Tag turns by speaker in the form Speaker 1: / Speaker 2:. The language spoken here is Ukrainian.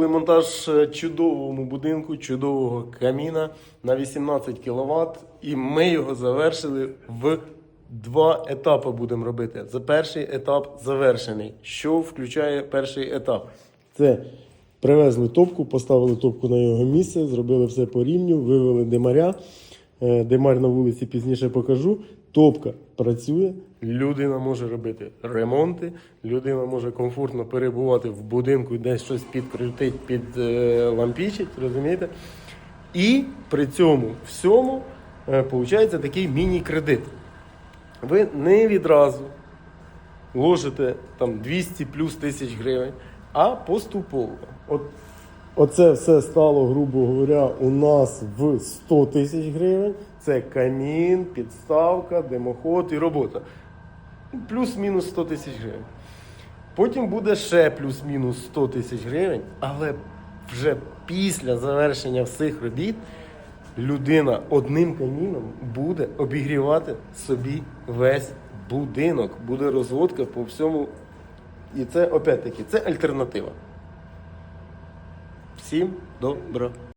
Speaker 1: Монтаж е, чудовому будинку, чудового каміна на 18 кВт. І ми його завершили в два етапи будемо робити. За перший етап завершений. Що включає перший етап? Це привезли топку, поставили топку на його місце, зробили все по рівню, вивели димаря. Е, Димар на вулиці пізніше покажу. Топка працює, людина може робити ремонти, людина може комфортно перебувати в будинку, десь щось підкрутить, підлампічить, розумієте? І при цьому всьому виходить такий міні-кредит. Ви не відразу ложите там 200 плюс тисяч гривень, а поступово. От, оце все стало, грубо говоря, у нас в 100 тисяч гривень. Це камін, підставка, димоход і робота. Плюс-мінус 100 тисяч гривень. Потім буде ще плюс-мінус 100 тисяч гривень, але вже після завершення всіх робіт людина одним каміном буде обігрівати собі весь будинок. Буде розводка по всьому. І це опять-таки це альтернатива. Всім добра.